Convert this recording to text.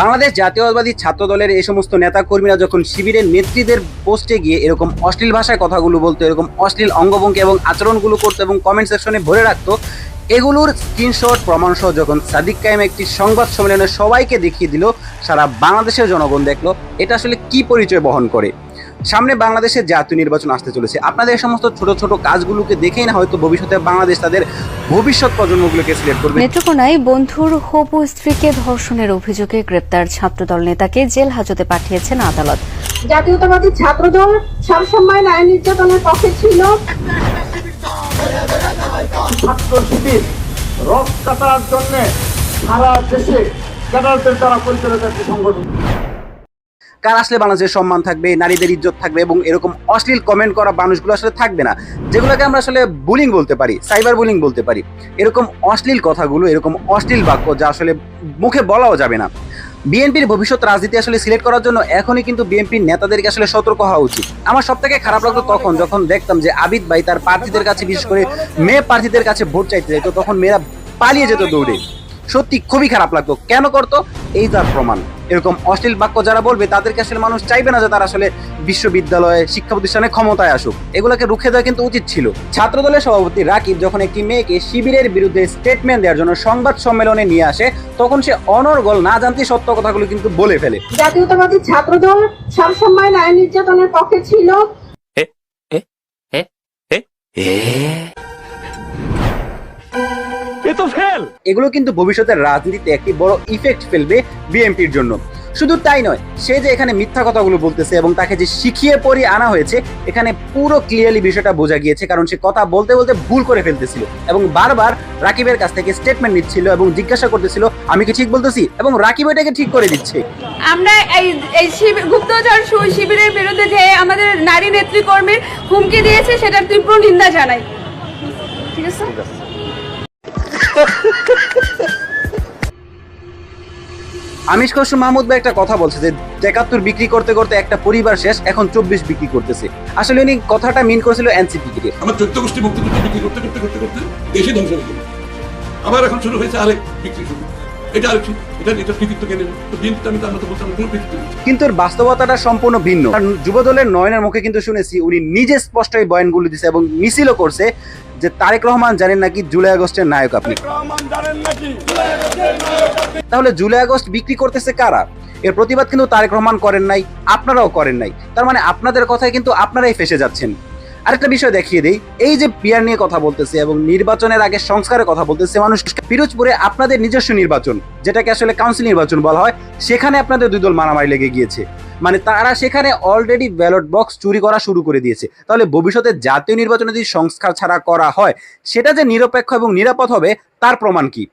বাংলাদেশ জাতীয়তাবাদী ছাত্র দলের এই সমস্ত নেতা কর্মীরা যখন শিবিরের নেত্রীদের পোস্টে গিয়ে এরকম অশ্লীল ভাষায় কথাগুলো বলতো, এরকম অশ্লীল অঙ্গভঙ্গি এবং আচরণগুলো করতো এবং কমেন্ট সেকশনে ভরে রাখতো, এগুলোর স্ক্রিনশট প্রমাণসহ যখন সাদিক কায়েম একটি সংবাদ সম্মেলনে সবাইকে দেখিয়ে দিল, সারা বাংলাদেশের জনগণ দেখল, এটা আসলে কি পরিচয় বহন করে। সামনে বাংলাদেশের জাতীয় নির্বাচন আসতে চলেছে। আপনাদের এই সমস্ত ছোট ছোট কাজগুলোকে দেখেই না হয়তো ভবিষ্যতে বাংলাদেশ তাদের ভবিষ্যৎ প্রজন্মগুলোকে সিলেক্ট করবে। নেত্রকোনায় বন্ধুর হবু স্ত্রীকে ধর্ষণের অভিযোগে গ্রেপ্তার ছাত্রদল নেতাকে জেল হাজতে পাঠিয়েছেন আদালত। জাতীয়তাবাদী ছাত্রদল সবসময় নারী নির্যাতনের পক্ষে ছিল। ছাত্র শিবির রথ কাটার জন্য সারা দেশে ক্যাডারদের দ্বারা পরিচালিত একটি সংগঠন। কার আসলে বাংলাদেশের সম্মান থাকবে, নারীদের ইজ্জত থাকবে এবং এরকম অশ্লীল কমেন্ট করা মানুষগুলো আসলে থাকবে না। যেগুলোকে আমরা আসলে বুলিং বলতে পারি সাইবার বুলিং বলতে পারি। এরকম অশ্লীল কথাগুলো, এরকম অশ্লীল বাক্য যা আসলে মুখে বলাও যাবে না। বিএনপির ভবিষ্যৎ রাজনীতি আসলে সিলেক্ট করার জন্য এখনই কিন্তু বিএনপির নেতাদেরকে আসলে সতর্ক হওয়া উচিত। আমার সব থেকে খারাপ লাগতো তখন যখন দেখতাম যে আবিদ ভাই তার প্রার্থীদের কাছে, বিশেষ করে মেয়ে প্রার্থীদের কাছে ভোট চাইতে যেত তখন মেয়েরা পালিয়ে যেত দৌড়ে। সত্যি খুবই খারাপ লাগতো। কেন করতো? এই তার প্রমাণ। এরকম অশ্লীল বাক্য যারা বলবে তাদেরকে আসলে মানুষ চাইবে না যে তারা আসলে বিশ্ববিদ্যালয়ে শিক্ষা প্রতিষ্ঠানে ক্ষমতায় আসুক। এগুলোকে রুখে দেওয়া কিন্তু উচিত ছিল। ছাত্রদলের সভাপতি রাকিব যখন একটি মেয়েকে শিবিরের বিরুদ্ধে স্টেটমেন্ট দেওয়ার জন্য সংবাদ সম্মেলনে নিয়ে আসে তখন সে অনর্গল না জানতে সত্য কথাগুলো কিন্তু বলে ফেলে। জাতীয়তাবাদী ছাত্রদল সবসময় নারী নির্যাতনের পক্ষে ছিল। এগুলো কিন্তু ভবিষ্যতের রাজনীতিতে একটি বড় ইফেক্ট ফেলবে বিএনপির জন্য। শুধু তাই নয় সে যে এখানে মিথ্যা কথাগুলো বলতেছে এবং তাকে যে শিখিয়ে পড়িয়ে আনা হয়েছে এখানে পুরো ক্লিয়ারলি বিষয়টা বোঝা গিয়েছে কারণ সে কথা বলতে বলতে ভুল করে ফেলতেছিল এবং বারবার রাকিবের কাছ থেকে স্টেটমেন্ট নিচ্ছিল এবং জিজ্ঞাসা করতেছিল আমি কি ঠিক বলতেছি? এবং রাকিব এটাকে ঠিক করে দিচ্ছে। আমরা এই এই শিবির গুপ্তচর শিবিরের বিরুদ্ধে যে আমাদের নারী নেতৃকর্মীর হুমকি দিয়েছে সেটার তীব্র নিন্দা জানাই। ঠিক আছে। আমিষ খসরু মাহমুদ ভাই একটা কথা বলছে যে একাত্তর বিক্রি করতে করতে একটা পরিবার শেষ এখন চব্বিশ বিক্রি করতেছে। আসলে উনি কথাটা মিন করেছিল এনসিপি কে। আমার চৈত্য গোষ্ঠী বিক্রি করতে করতে করতে করতে দেশে ধ্বংস হয়ে গেল। আবার এখন শুরু হয়েছে আরেক বিক্রি শুরু। এটা আরেক এটা এটা কৃতিত্ব কেন তো আমি তার মতো বলতাম কোনো কিন্তু এর বাস্তবতাটা সম্পূর্ণ ভিন্ন। কারণ যুবদলের নয়নের মুখে কিন্তু শুনেছি উনি নিজে স্পষ্ট এই বয়ানগুলো দিছে এবং মিছিলও করছে। যে তারেক রহমান জানেন নাকি জুলাই আগস্টের নায়ক আপনি? তাহলে জুলাই আগস্ট বিক্রি করতেছে কারা? এর প্রতিবাদ কিন্তু তারেক রহমান করেন নাই আপনারাও করেন নাই। তার মানে আপনাদের কথায় কিন্তু আপনারাই ফেসে যাচ্ছেন। আরেকটা বিষয় দেখিয়ে দেই। এই যে পিয়ার নিয়ে কথা বলতেছে এবং নির্বাচনের আগে সংস্কারের কথা বলতেছে মানুষ পিরোজপুরে আপনাদের নিজস্ব নির্বাচন, যেটাকে আসলে কাউন্সিল নির্বাচন বলা হয়, সেখানে আপনাদের দুই দল মারামারি লেগে গিয়েছে। মানে তারা সেখানে অলরেডি ব্যালট বক্স চুরি করা শুরু করে দিয়েছে। তাহলে ভবিষ্যতে জাতীয় নির্বাচনে যদি সংস্কার ছাড়া করা হয়, সেটা যে নিরপেক্ষ এবং নিরাপদ হবে, তার প্রমাণ কি?